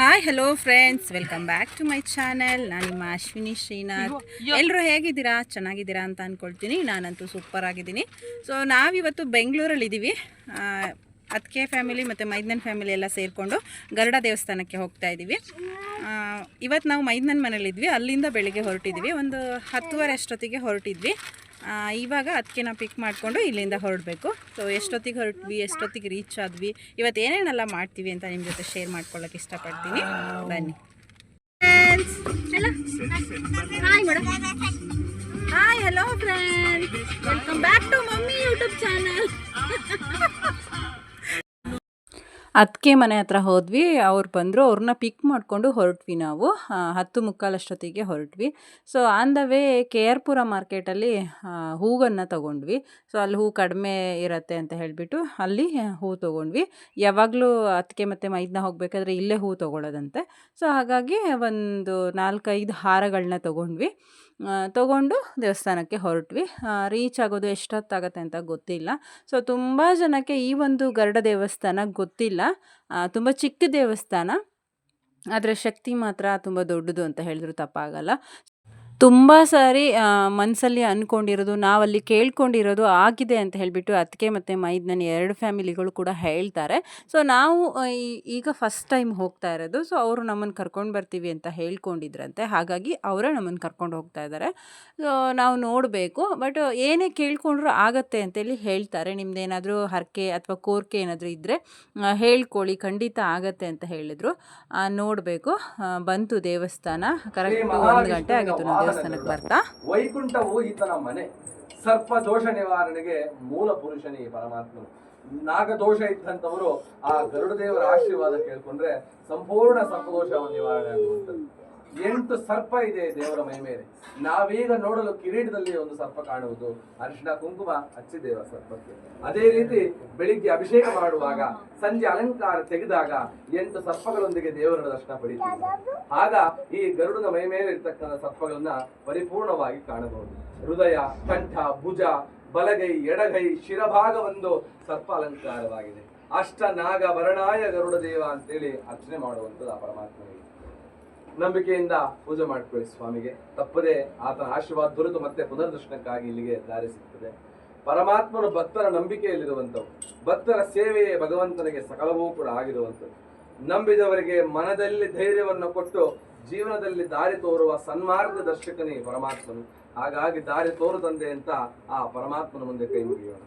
Hi hello friends welcome back to my channel ನಾನು ನಿಮ್ಮ ಅಶ್ವಿನಿ ಶ್ರೀನಾಥ್. ಎಲ್ಲರೂ ಹೇಗಿದ್ದೀರಾ? ಚೆನ್ನಾಗಿದ್ದೀರಾ ಅಂತ ಅಂದ್ಕೊಳ್ತೀನಿ ನಾನಂತೂ ಸೂಪರ್ ಆಗಿದ್ದೀನಿ. ಸೊ ನಾವಿವತ್ತು ಬೆಂಗಳೂರಲ್ಲಿ ಇದ್ದೀವಿ ಅದಕ್ಕೆ ಫ್ಯಾಮಿಲಿ ಮತ್ತು ಮೈದನನ್ ಫ್ಯಾಮಿಲಿ ಎಲ್ಲ ಸೇರಿಕೊಂಡು ಗರುಡ ದೇವಸ್ಥಾನಕ್ಕೆ ಹೋಗ್ತಾ ಇದ್ದೀವಿ ಇವತ್ತು ನಾವು ಮೈದನನ್ ಮನೇಲಿದ್ವಿ ಅಲ್ಲಿಂದ ಬೆಳಿಗ್ಗೆ ಹೊರಟಿದ್ವಿ. ಒಂದು ಹತ್ತುವರೆ ಅಷ್ಟೊತ್ತಿಗೆ ಹೊರಟಿದ್ವಿ. ಇವಾಗ ಅದಕ್ಕೆ ನಾವು ಪಿಕ್ ಮಾಡಿಕೊಂಡು ಇಲ್ಲಿಂದ ಹೊರಡಬೇಕು. ಸೊ ಎಷ್ಟೊತ್ತಿಗೆ ಹೊರಟ್ವಿ, ಎಷ್ಟೊತ್ತಿಗೆ ರೀಚ್ ಆದ್ವಿ, ಇವತ್ತು ಏನೇನೆಲ್ಲ ಮಾಡ್ತೀವಿ ಅಂತ ನಿಮ್ಮ ಜೊತೆ ಶೇರ್ ಮಾಡ್ಕೊಳ್ಳೋಕೆ ಇಷ್ಟಪಡ್ತೀನಿ. ಬನ್ನಿ. Hi hello friends welcome back to mummy YouTube channel ಅದಕ್ಕೆ ಮನೆ ಹತ್ರ ಹೋದ್ವಿ, ಅವ್ರು ಬಂದರು, ಅವ್ರನ್ನ ಪಿಕ್ ಮಾಡಿಕೊಂಡು ಹೊರಟ್ವಿ ನಾವು. ಹತ್ತು ಮುಕ್ಕಾಲಷ್ಟೊತ್ತಿಗೆ ಹೊರಟ್ವಿ. So on the way K R Pura ಮಾರ್ಕೆಟಲ್ಲಿ ಹೂವನ್ನು ತೊಗೊಂಡ್ವಿ. ಸೊ ಅಲ್ಲಿ ಹೂ ಕಡಿಮೆ ಇರತ್ತೆ ಅಂತ ಹೇಳಿಬಿಟ್ಟು ಅಲ್ಲಿ ಹೂ ತೊಗೊಂಡ್ವಿ. ಯಾವಾಗಲೂ ಅದಕ್ಕೆ ಮತ್ತು ಮೈದನ ಹೋಗಬೇಕಾದ್ರೆ ಇಲ್ಲೇ ಹೂ ತೊಗೊಳ್ಳೋದಂತೆ ಸೊ ಹಾಗಾಗಿ ಒಂದು ನಾಲ್ಕೈದು ಹಾರಗಳನ್ನ ತೊಗೊಂಡ್ವಿ. ತೊಗೊಂಡು ದೇವಸ್ಥಾನಕ್ಕೆ ಹೊರಟ್ವಿ. ರೀಚ್ ಆಗೋದು ಎಷ್ಟೊತ್ತಾಗತ್ತೆ ಅಂತ ಗೊತ್ತಿಲ್ಲ. ಸೊ ತುಂಬ ಜನಕ್ಕೆ ಈ ಒಂದು ಗರುಡ ದೇವಸ್ಥಾನ ಗೊತ್ತಿಲ್ಲ. ತುಂಬ ಚಿಕ್ಕ ದೇವಸ್ಥಾನ. ಆದರೆ ಶಕ್ತಿ ಮಾತ್ರ ತುಂಬ ದೊಡ್ಡದು ಅಂತ ಹೇಳಿದ್ರು ತಪ್ಪಾಗಲ್ಲ. ತುಂಬ ಸಾರಿ ಮನಸ್ಸಲ್ಲಿ ಅಂದ್ಕೊಂಡಿರೋದು ನಾವಲ್ಲಿ ಕೇಳ್ಕೊಂಡಿರೋದು ಆಗಿದೆ ಅಂತ ಹೇಳಿಬಿಟ್ಟು ಅದಕ್ಕೆ ಮತ್ತು ಮೈದನ ಎರಡು ಫ್ಯಾಮಿಲಿಗಳು ಕೂಡ ಹೇಳ್ತಾರೆ. ಸೊ ನಾವು ಈಗ ಫಸ್ಟ್ ಟೈಮ್ ಹೋಗ್ತಾ ಇರೋದು. ಸೊ ಅವರು ನಮ್ಮನ್ನು ಕರ್ಕೊಂಡು ಬರ್ತೀವಿ ಅಂತ ಹೇಳ್ಕೊಂಡಿದ್ರಂತೆ. ಹಾಗಾಗಿ ಅವರೇ ನಮ್ಮನ್ನು ಕರ್ಕೊಂಡು ಹೋಗ್ತಾ ಇದ್ದಾರೆ. ಸೊ ನಾವು ನೋಡಬೇಕು. ಬಟ್ ಏನೇ ಕೇಳ್ಕೊಂಡ್ರೂ ಆಗತ್ತೆ ಅಂತೇಳಿ ಹೇಳ್ತಾರೆ. ನಿಮ್ಮದೇನಾದರೂ ಹರಕೆ ಅಥವಾ ಕೋರಿಕೆ ಏನಾದರೂ ಇದ್ದರೆ ಹೇಳ್ಕೊಳ್ಳಿ. ಖಂಡಿತ ಆಗತ್ತೆ ಅಂತ ಹೇಳಿದರು. ನೋಡಬೇಕು. ಬಂತು ದೇವಸ್ಥಾನ. ಕರೆಕ್ಟ್ ಒಂದು ಗಂಟೆ ಆಗಿತ್ತು ನಾವು ದೇವಸ್ಥಾನಕ್ಕೆ ಬರ್ತಾ? ವೈಕುಂಠವು ಈತನ ಮನೆ. ಸರ್ಪ ದೋಷ ನಿವಾರಣೆಗೆ ಮೂಲ ಪುರುಷನೇ ಪರಮಾತ್ಮನು. ನಾಗದೋಷ ಇದ್ದಂಥವರು ಆ ಗರುಡದೇವರ ಆಶೀರ್ವಾದ ಕೇಳ್ಕೊಂಡ್ರೆ ಸಂಪೂರ್ಣ ಸರ್ಪದೋಷ ನಿವಾರಣೆ ಆಗುವಂಥದ್ದು. ಎಂಟು ಸರ್ಪ ಇದೆ ದೇವರ ಮೈ ಮೇಲೆ ನಾವೀಗ ನೋಡಲು ಕಿರೀಟದಲ್ಲಿ ಒಂದು ಸರ್ಪ ಕಾಣುವುದು ಅರಿಶಿಣ ಕುಂಕುಮ ಅಚ್ಚಿ ದೇವರ ಸರ್ಪಕ್ಕೆ. ಅದೇ ರೀತಿ ಬೆಳಿಗ್ಗೆ ಅಭಿಷೇಕ ಮಾಡುವಾಗ ಸಂಜೆ ಅಲಂಕಾರ ತೆಗೆದಾಗ ಎಂಟು ಸರ್ಪಗಳೊಂದಿಗೆ ದೇವರ ದರ್ಶನ ಪಡಿತೀವಿ. ಆಗ ಈ ಗರುಡನ ಮೈ ಮೇಲೆ ಇರ್ತಕ್ಕಂಥ ಸರ್ಪಗಳನ್ನ ಪರಿಪೂರ್ಣವಾಗಿ ಕಾಣಬಹುದು. ಹೃದಯ, ಕಂಠ, ಭುಜ, ಬಲಗೈ, ಎಡಗೈ, ಶಿರಭಾಗವೊಂದು ಸರ್ಪ ಅಲಂಕಾರವಾಗಿದೆ. ಅಷ್ಟ ನಾಗ ಭರಣಾಯ ಗರುಡ ದೇವ ಅಂತೇಳಿ ಅರ್ಚನೆ ಮಾಡುವಂಥದ್ದು ಆ ಪರಮಾತ್ಮನಿಗೆ. ನಂಬಿಕೆಯಿಂದ ಪೂಜೆ ಮಾಡ್ಕೊಳ್ಳಿ ಸ್ವಾಮಿಗೆ. ತಪ್ಪದೆ ಆತನ ಆಶೀರ್ವಾದ ದೊರೆತು ಮತ್ತೆ ಪುನರ್ದರ್ಶನಕ್ಕಾಗಿ ಇಲ್ಲಿಗೆ ದಾರಿ ಸಿಗ್ತದೆ. ಪರಮಾತ್ಮನು ಭಕ್ತರ ನಂಬಿಕೆಯಲ್ಲಿರುವಂಥವು. ಭಕ್ತರ ಸೇವೆಯೇ ಭಗವಂತನಿಗೆ ಸಕಲವೂ ಕೂಡ ಆಗಿರುವಂಥದ್ದು. ನಂಬಿದವರಿಗೆ ಮನದಲ್ಲಿ ಧೈರ್ಯವನ್ನು ಕೊಟ್ಟು ಜೀವನದಲ್ಲಿ ದಾರಿ ತೋರುವ ಸನ್ಮಾರ್ಗ ದರ್ಶಕನೇ ಪರಮಾತ್ಮನು. ಹಾಗಾಗಿ ದಾರಿ ತೋರು ಅಂತ ಆ ಪರಮಾತ್ಮನ ಮುಂದೆ ಕೈ ಮುಗಿಯೋಣ.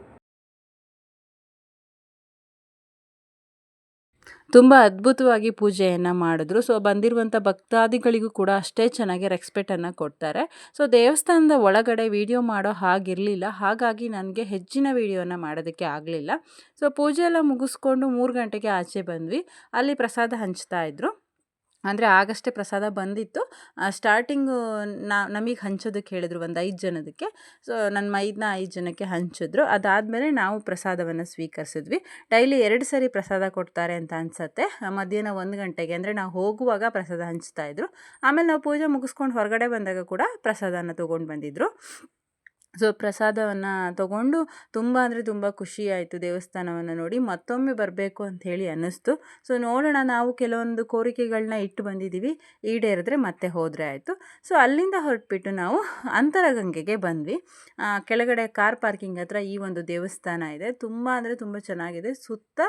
ತುಂಬ ಅದ್ಭುತವಾಗಿ ಪೂಜೆಯನ್ನು ಮಾಡಿದ್ರು. ಸೊ ಬಂದಿರುವಂಥ ಭಕ್ತಾದಿಗಳಿಗೂ ಕೂಡ ಅಷ್ಟೇ ಚೆನ್ನಾಗಿ ರೆಸ್ಪೆಕ್ಟನ್ನು ಕೊಡ್ತಾರೆ. ಸೊ ದೇವಸ್ಥಾನದ ಒಳಗಡೆ ವಿಡಿಯೋ ಮಾಡೋ ಹಾಗಿರಲಿಲ್ಲ. ಹಾಗಾಗಿ ನನಗೆ ಹೆಚ್ಚಿನ ವೀಡಿಯೋನ ಮಾಡೋದಕ್ಕೆ ಆಗಲಿಲ್ಲ. ಸೊ ಪೂಜೆ ಎಲ್ಲ ಮುಗಿಸ್ಕೊಂಡು ಮೂರು ಗಂಟೆಗೆ ಆಚೆ ಬಂದ್ವಿ. ಅಲ್ಲಿ ಪ್ರಸಾದ ಹಂಚ್ತಾ ಇದ್ರು. ಅಂದರೆ ಆಗಷ್ಟೇ ಪ್ರಸಾದ ಬಂದಿತ್ತು. ಸ್ಟಾರ್ಟಿಂಗು ನಾ, ನಮಗೆ ಹಂಚೋದಕ್ಕೆ ಹೇಳಿದ್ರು ಒಂದು ಐದು ಜನದಕ್ಕೆ. ಸೊ ನನ್ನ ಮೈದನ್ನ ಐದು ಜನಕ್ಕೆ ಹಂಚಿದ್ರು. ಅದಾದಮೇಲೆ ನಾವು ಪ್ರಸಾದವನ್ನು ಸ್ವೀಕರಿಸಿದ್ವಿ. ಡೈಲಿ ಎರಡು ಸರಿ ಪ್ರಸಾದ ಕೊಡ್ತಾರೆ ಅಂತ ಅನಿಸತ್ತೆ. ಮಧ್ಯಾಹ್ನ ಒಂದು ಗಂಟೆಗೆ. ಅಂದರೆ ನಾವು ಹೋಗುವಾಗ ಪ್ರಸಾದ ಹಂಚ್ತಾ ಇದ್ರು. ಆಮೇಲೆ ನಾವು ಪೂಜೆ ಮುಗಿಸ್ಕೊಂಡು ಹೊರಗಡೆ ಬಂದಾಗ ಕೂಡ ಪ್ರಸಾದನ ತೊಗೊಂಡು ಬಂದಿದ್ದರು ಸೊ, ಪ್ರಸಾದವನ್ನು ತಗೊಂಡು ತುಂಬ ಅಂದರೆ ತುಂಬ ಖುಷಿ ಆಯಿತು ದೇವಸ್ಥಾನವನ್ನು ನೋಡಿ. ಮತ್ತೊಮ್ಮೆ ಬರಬೇಕು ಅಂತ ಹೇಳಿ ಅನ್ನಿಸ್ತು. ಸೊ, ನೋಡೋಣ. ನಾವು ಕೆಲವೊಂದು ಕೋರಿಕೆಗಳನ್ನ ಇಟ್ಟು ಬಂದಿದ್ದೀವಿ. ಈಡೇರಿದ್ರೆ ಮತ್ತೆ ಹೋದರೆ ಆಯಿತು. ಸೊ, ಅಲ್ಲಿಂದ ಹೊರಟ್ಬಿಟ್ಟು ನಾವು ಅಂತರಗಂಗೆಗೆ ಬಂದ್ವಿ. ಕೆಳಗಡೆ ಕಾರ್ ಪಾರ್ಕಿಂಗ್ ಹತ್ರ ಈ ಒಂದು ದೇವಸ್ಥಾನ ಇದೆ. ತುಂಬ ಅಂದರೆ ತುಂಬ ಚೆನ್ನಾಗಿದೆ. ಸುತ್ತ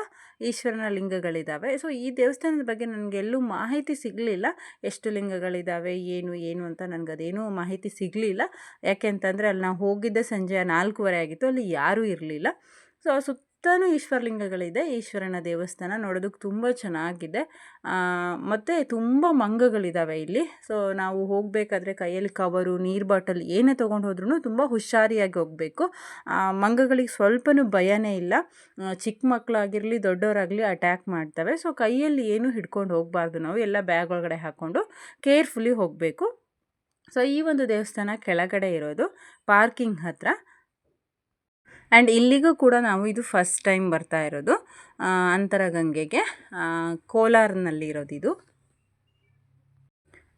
ಈಶ್ವರನ ಲಿಂಗಗಳಿದ್ದಾವೆ ಸೊ, ಈ ದೇವಸ್ಥಾನದ ಬಗ್ಗೆ ನನಗೆಲ್ಲೂ ಮಾಹಿತಿ ಸಿಗಲಿಲ್ಲ. ಎಷ್ಟು ಲಿಂಗಗಳಿದ್ದಾವೆ ಏನು ಏನು ಅಂತ ನನಗದೇನೂ ಮಾಹಿತಿ ಸಿಗಲಿಲ್ಲ. ಯಾಕೆ ಅಂತಂದರೆ ಅಲ್ಲಿ ನಾವು ಹೋಗಿದ್ದೆ ಸಂಜೆ ನಾಲ್ಕೂವರೆ ಆಗಿತ್ತು, ಅಲ್ಲಿ ಯಾರೂ ಇರಲಿಲ್ಲ. ಸೊ ಸುತ್ತಲೂ ಈಶ್ವರಲಿಂಗಗಳಿದೆ. ಈಶ್ವರನ ದೇವಸ್ಥಾನ ನೋಡೋದಕ್ಕೆ ತುಂಬ ಚೆನ್ನಾಗಿದೆ. ಮತ್ತು ತುಂಬ ಮಂಗಗಳಿದ್ದಾವೆ ಇಲ್ಲಿ. ಸೊ, ನಾವು ಹೋಗಬೇಕಾದ್ರೆ ಕೈಯಲ್ಲಿ ಕವರು, ನೀರು ಬಾಟಲ್ ಏನೇ ತೊಗೊಂಡು ಹೋದ್ರೂ ತುಂಬ ಹುಷಾರಿಯಾಗಿ ಹೋಗಬೇಕು. ಮಂಗಗಳಿಗೆ ಸ್ವಲ್ಪನೂ ಭಯನೇ ಇಲ್ಲ. ಚಿಕ್ಕ ಮಕ್ಕಳಾಗಿರಲಿ, ದೊಡ್ಡವರಾಗಲಿ ಅಟ್ಯಾಕ್ ಮಾಡ್ತವೆ. ಸೊ, ಕೈಯಲ್ಲಿ ಏನೂ ಹಿಡ್ಕೊಂಡು ಹೋಗಬಾರ್ದು ನಾವು. ಎಲ್ಲ ಬ್ಯಾಗ್ ಒಳಗಡೆ ಹಾಕ್ಕೊಂಡು ಕೇರ್ಫುಲಿ ಹೋಗಬೇಕು. ಸೊ ಈ ಒಂದು ದೇವಸ್ಥಾನ ಕೆಳಗಡೆ ಇರೋದು ಪಾರ್ಕಿಂಗ್ ಹತ್ರ. ಆ್ಯಂಡ್ ಇಲ್ಲಿಗೂ ಕೂಡ ನಾವು ಇದು ಫಸ್ಟ್ ಟೈಮ್ ಬರ್ತಾ ಇರೋದು. ಅಂತರಗಂಗೆಗೆ ಕೋಲಾರ್ನಲ್ಲಿ ಇರೋದು ಇದು.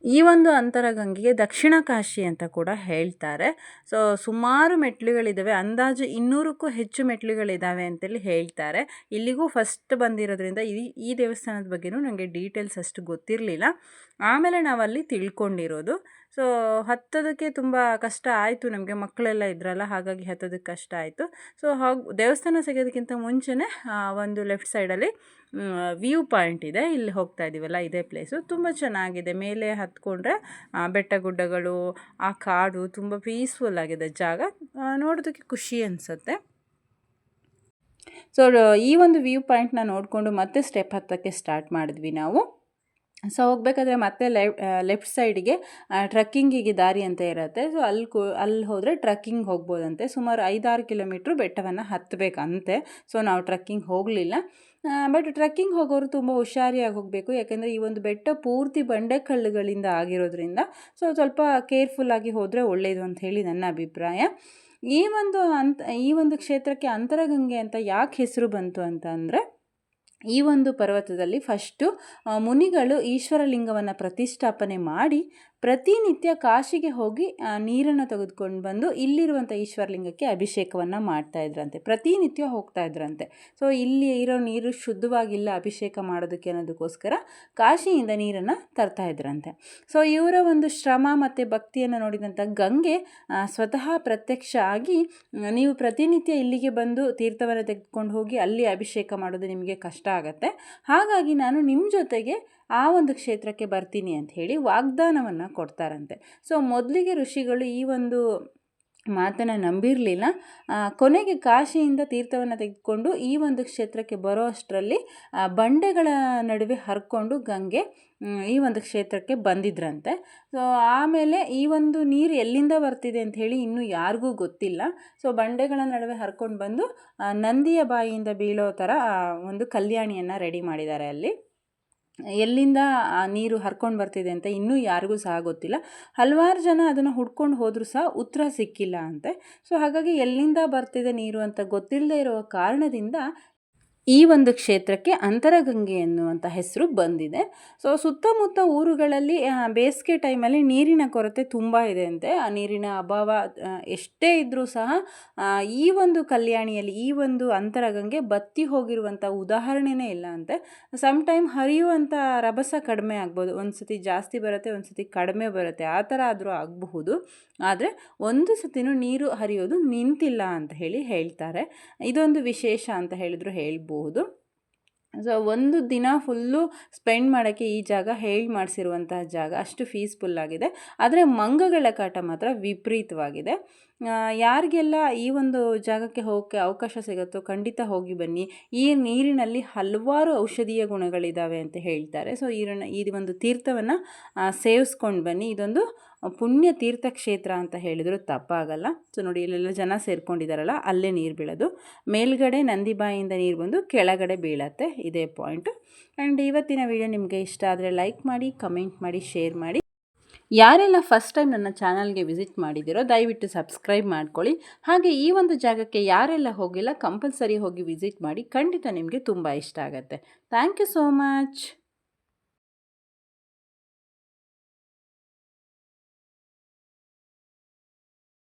ಈ ಒಂದು ಅಂತರಗಂಗೆಗೆ ದಕ್ಷಿಣ ಕಾಶಿ ಅಂತ ಕೂಡ ಹೇಳ್ತಾರೆ. ಸೊ ಸುಮಾರು ಮೆಟ್ಲುಗಳಿದ್ದಾವೆ ಅಂದಾಜು ಇನ್ನೂರಕ್ಕೂ ಹೆಚ್ಚು ಮೆಟ್ಲುಗಳಿದ್ದಾವೆ ಅಂತೇಳಿ ಹೇಳ್ತಾರೆ. ಇಲ್ಲಿಗೂ ಫಸ್ಟ್ ಬಂದಿರೋದ್ರಿಂದ ಈ ಈ ದೇವಸ್ಥಾನದ ಬಗ್ಗೆನೂ ನನಗೆ ಡೀಟೇಲ್ಸ್ ಅಷ್ಟು ಗೊತ್ತಿರಲಿಲ್ಲ. ಆಮೇಲೆ ನಾವಲ್ಲಿ ತಿಳ್ಕೊಂಡಿರೋದು. ಸೊ ಹತ್ತೋದಕ್ಕೆ ತುಂಬ ಕಷ್ಟ ಆಯಿತು ನಮಗೆ, ಮಕ್ಕಳೆಲ್ಲ ಇದ್ರಲ್ಲ, ಹಾಗಾಗಿ ಹತ್ತೋದಕ್ಕೆ ಕಷ್ಟ ಆಯಿತು. ಸೊ ಹಾಗೆ ದೇವಸ್ಥಾನ ಸಿಗೋದಕ್ಕಿಂತ ಮುಂಚೆನೇ ಒಂದು ಲೆಫ್ಟ್ ಸೈಡಲ್ಲಿ ವ್ಯೂ ಪಾಯಿಂಟ್ ಇದೆ. ಇಲ್ಲಿ ಹೋಗ್ತಾ ಇದ್ದೀವಲ್ಲ ಇದೇ ಪ್ಲೇಸು. ತುಂಬ ಚೆನ್ನಾಗಿದೆ. ಮೇಲೆ ಹತ್ಕೊಂಡ್ರೆ ಬೆಟ್ಟ ಗುಡ್ಡಗಳು ಆ ಕಾಡು ತುಂಬ ಪೀಸ್ಫುಲ್ ಆಗಿದೆ ಜಾಗ. ನೋಡೋದಕ್ಕೆ ಖುಷಿ ಅನಿಸುತ್ತೆ. ಸೊ, ಈ ಒಂದು ವ್ಯೂ ಪಾಯಿಂಟ್ನ ನೋಡಿಕೊಂಡು ಮತ್ತೆ ಸ್ಟೆಪ್ ಹತ್ತಕ್ಕೆ ಸ್ಟಾರ್ಟ್ ಮಾಡಿದ್ವಿ ನಾವು. ಸೊ ಹೋಗಬೇಕಾದ್ರೆ ಮತ್ತೆ ಲೆಫ್ಟ್ ಸೈಡಿಗೆ ಟ್ರಕ್ಕಿಂಗಿಗೆ ದಾರಿ ಅಂತ ಇರುತ್ತೆ. ಸೊ ಅಲ್ಲಿ ಕೂ ಅಲ್ಲಿ ಹೋದರೆ ಟ್ರಕ್ಕಿಂಗ್ ಹೋಗ್ಬೋದಂತೆ. ಸುಮಾರು ಐದಾರು ಕಿಲೋಮೀಟ್ರ್ ಬೆಟ್ಟವನ್ನು ಹತ್ತಬೇಕಂತೆ ಸೊ ನಾವು ಟ್ರಕ್ಕಿಂಗ್ ಹೋಗಲಿಲ್ಲ. ಬಟ್ ಟ್ರಕ್ಕಿಂಗ್ ಹೋಗೋರು ತುಂಬ ಹುಷಾರಿಯಾಗಿ ಹೋಗಬೇಕು. ಯಾಕೆಂದರೆ ಈ ಒಂದು ಬೆಟ್ಟ ಪೂರ್ತಿ ಬಂಡೆಕಲ್ಲುಗಳಿಂದ ಆಗಿರೋದ್ರಿಂದ ಸೊ ಸ್ವಲ್ಪ ಕೇರ್ಫುಲ್ಲಾಗಿ ಹೋದರೆ ಒಳ್ಳೆಯದು ಅಂತ ಹೇಳಿ ನನ್ನ ಅಭಿಪ್ರಾಯ. ಈ ಒಂದು ಅಂತ, ಈ ಒಂದು ಕ್ಷೇತ್ರಕ್ಕೆ ಅಂತರಗಂಗೆ ಅಂತ ಯಾಕೆ ಹೆಸರು ಬಂತು ಅಂತ ಅಂದರೆ ಈ ಒಂದು ಪರ್ವತದಲ್ಲಿ ಫಸ್ಟು ಮುನಿಗಳು ಈಶ್ವರಲಿಂಗವನ್ನು ಪ್ರತಿಷ್ಠಾಪನೆ ಮಾಡಿ ಪ್ರತಿನಿತ್ಯ ಕಾಶಿಗೆ ಹೋಗಿ ನೀರನ್ನು ತೆಗೆದುಕೊಂಡು ಬಂದು ಇಲ್ಲಿರುವಂಥ ಈಶ್ವರಲಿಂಗಕ್ಕೆ ಅಭಿಷೇಕವನ್ನು ಮಾಡ್ತಾ ಇದ್ರಂತೆ. ಪ್ರತಿನಿತ್ಯ ಹೋಗ್ತಾ ಇದ್ರಂತೆ. ಸೊ ಇಲ್ಲಿ ಇರೋ ನೀರು ಶುದ್ಧವಾಗಿಲ್ಲ, ಅಭಿಷೇಕ ಮಾಡೋದಕ್ಕೆ ಅನ್ನೋದಕ್ಕೋಸ್ಕರ ಕಾಶಿಯಿಂದ ನೀರನ್ನು ತರ್ತಾ ಇದ್ರಂತೆ. ಸೊ ಇವರ ಒಂದು ಶ್ರಮ ಮತ್ತು ಭಕ್ತಿಯನ್ನು ನೋಡಿದಂಥ ಗಂಗೆ ಸ್ವತಃ ಪ್ರತ್ಯಕ್ಷ ಆಗಿ ನೀವು ಪ್ರತಿನಿತ್ಯ ಇಲ್ಲಿಗೆ ಬಂದು ತೀರ್ಥವನ್ನು ತೆಗೆದುಕೊಂಡು ಹೋಗಿ ಅಲ್ಲಿ ಅಭಿಷೇಕ ಮಾಡೋದು ನಿಮಗೆ ಕಷ್ಟ ಆಗುತ್ತೆ. ಹಾಗಾಗಿ ನಾನು ನಿಮ್ಮ ಜೊತೆಗೆ ಆ ಒಂದು ಕ್ಷೇತ್ರಕ್ಕೆ ಬರ್ತೀನಿ ಅಂತ ಹೇಳಿ ವಾಗ್ದಾನವನ್ನು ಕೊಡ್ತಾರಂತೆ. ಸೊ, ಮೊದಲಿಗೆ ಋಷಿಗಳು ಈ ಒಂದು ಮಾತನ್ನು ನಂಬಿರಲಿಲ್ಲ. ಕೊನೆಗೆ ಕಾಶಿಯಿಂದ ತೀರ್ಥವನ್ನು ತೆಗೆದುಕೊಂಡು ಈ ಒಂದು ಕ್ಷೇತ್ರಕ್ಕೆ ಬರೋ ಅಷ್ಟರಲ್ಲಿ ಬಂಡೆಗಳ ನಡುವೆ ಹರ್ಕೊಂಡು ಗಂಗೆ ಈ ಒಂದು ಕ್ಷೇತ್ರಕ್ಕೆ ಬಂದಿದ್ರಂತೆ. ಸೊ, ಆಮೇಲೆ ಈ ಒಂದು ನೀರು ಎಲ್ಲಿಂದ ಬರ್ತಿದೆ ಅಂತ ಹೇಳಿ ಇನ್ನೂ ಯಾರಿಗೂ ಗೊತ್ತಿಲ್ಲ. ಸೊ, ಬಂಡೆಗಳ ನಡುವೆ ಹರ್ಕೊಂಡು ಬಂದು ನಂದಿಯ ಬಾಯಿಯಿಂದ ಬೀಳೋ ಥರ ಒಂದು ಕಲ್ಯಾಣಿಯನ್ನು ರೆಡಿ ಮಾಡಿದ್ದಾರೆ ಅಲ್ಲಿ. ಎಲ್ಲಿಂದ, ಆ, ನೀರು ಹರ್ಕೊಂಡು ಬರ್ತಿದೆ ಅಂತ ಇನ್ನೂ ಯಾರಿಗೂ ಸಹ ಗೊತ್ತಿಲ್ಲ. ಹಲವಾರು ಜನ ಅದನ್ನು ಹುಡ್ಕೊಂಡು ಹೋದರೂ ಸಹ ಉತ್ತರ ಸಿಕ್ಕಿಲ್ಲ ಅಂತೆ. ಸೊ, ಹಾಗಾಗಿ ಎಲ್ಲಿಂದ ಬರ್ತಿದೆ ನೀರು ಅಂತ ಗೊತ್ತಿಲ್ಲದೆ ಇರುವ ಕಾರಣದಿಂದ ಈ ಒಂದು ಕ್ಷೇತ್ರಕ್ಕೆ ಅಂತರಗಂಗೆ ಎನ್ನುವಂಥ ಹೆಸರು ಬಂದಿದೆ. ಸೊ ಸುತ್ತಮುತ್ತ ಊರುಗಳಲ್ಲಿ ಬೇಸಿಗೆ ಟೈಮಲ್ಲಿ ನೀರಿನ ಕೊರತೆ ತುಂಬ ಇದೆ ಅಂತೆ. ಆ ನೀರಿನ ಅಭಾವ ಎಷ್ಟೇ ಇದ್ದರೂ ಸಹ ಈ ಒಂದು ಕಲ್ಯಾಣಿಯಲ್ಲಿ, ಈ ಒಂದು ಅಂತರಗಂಗೆ ಬತ್ತಿ ಹೋಗಿರುವಂಥ ಉದಾಹರಣೆನೇ ಇಲ್ಲ ಅಂತೆ. ಸಮ್ ಟೈಮ್ ಹರಿಯುವಂಥ ರಭಸ ಕಡಿಮೆ ಆಗ್ಬೋದು. ಒಂದು ಸತಿ ಜಾಸ್ತಿ ಬರುತ್ತೆ ಒಂದು ಸತಿ ಕಡಿಮೆ ಬರುತ್ತೆ. ಆ ಥರ ಆದರೂ ಆಗಬಹುದು. ಆದರೆ, ಒಂದು ಸತಿನೂ ನೀರು ಹರಿಯೋದು ನಿಂತಿಲ್ಲ ಅಂತ ಹೇಳಿ ಹೇಳ್ತಾರೆ. ಇದೊಂದು ವಿಶೇಷ ಅಂತ ಹೇಳಿದ್ರು ಹೇಳ್ಬೋದು. ಸೊ ಒಂದು ದಿನ ಫುಲ್ಲು ಸ್ಪೆಂಡ್ ಮಾಡೋಕ್ಕೆ ಈ ಜಾಗ ಹೇಳಿ ಮಾಡಿಸಿರುವಂತಹ ಜಾಗ ಅಷ್ಟು ಫೀಸ್ಫುಲ್ ಆಗಿದೆ. ಆದರೆ ಮಂಗಗಳ ಕಾಟ ಮಾತ್ರ ವಿಪರೀತವಾಗಿದೆ. ಯಾರಿಗೆಲ್ಲ ಈ ಒಂದು ಜಾಗಕ್ಕೆ ಹೋಗೋಕ್ಕೆ ಅವಕಾಶ ಸಿಗುತ್ತೋ ಖಂಡಿತ ಹೋಗಿ ಬನ್ನಿ. ಈ ನೀರಿನಲ್ಲಿ ಹಲವಾರು ಔಷಧೀಯ ಗುಣಗಳಿದ್ದಾವೆ ಅಂತ ಹೇಳ್ತಾರೆ. ಸೊ ಈ ಈ ಒಂದು ತೀರ್ಥವನ್ನು ಸೇವಿಸ್ಕೊಂಡು ಬನ್ನಿ. ಇದೊಂದು ಪುಣ್ಯ ತೀರ್ಥಕ್ಷೇತ್ರ ಅಂತ ಹೇಳಿದ್ರು ತಪ್ಪಾಗಲ್ಲ. ಸೊ ನೋಡಿ, ಇಲ್ಲೆಲ್ಲ ಜನ ಸೇರ್ಕೊಂಡಿದ್ದಾರಲ್ಲ ಅಲ್ಲೇ ನೀರು ಬೀಳೋದು. ಮೇಲ್ಗಡೆ ನಂದಿ ಬಾಯಿಯಿಂದ ನೀರು ಬಂದು ಕೆಳಗಡೆ ಬೀಳತ್ತೆ, ಇದೇ ಪಾಯಿಂಟು ಆ್ಯಂಡ್ ಇವತ್ತಿನ ವಿಡಿಯೋ ನಿಮಗೆ ಇಷ್ಟ ಆದರೆ ಲೈಕ್ ಮಾಡಿ ಕಮೆಂಟ್ ಮಾಡಿ ಶೇರ್ ಮಾಡಿ. ಯಾರೆಲ್ಲ ಫಸ್ಟ್ ಟೈಮ್ ನನ್ನ ಚಾನಲ್ಗೆ ವಿಸಿಟ್ ಮಾಡಿದ್ದೀರೋ ದಯವಿಟ್ಟು ಸಬ್ಸ್ಕ್ರೈಬ್ ಮಾಡ್ಕೊಳ್ಳಿ. ಹಾಗೆ ಈ ಒಂದು ಜಾಗಕ್ಕೆ ಯಾರೆಲ್ಲ ಹೋಗಿಲ್ಲ ಕಂಪಲ್ಸರಿ ಹೋಗಿ ವಿಸಿಟ್ ಮಾಡಿ, ಖಂಡಿತ ನಿಮಗೆ ತುಂಬ ಇಷ್ಟ ಆಗುತ್ತೆ. Thank you so much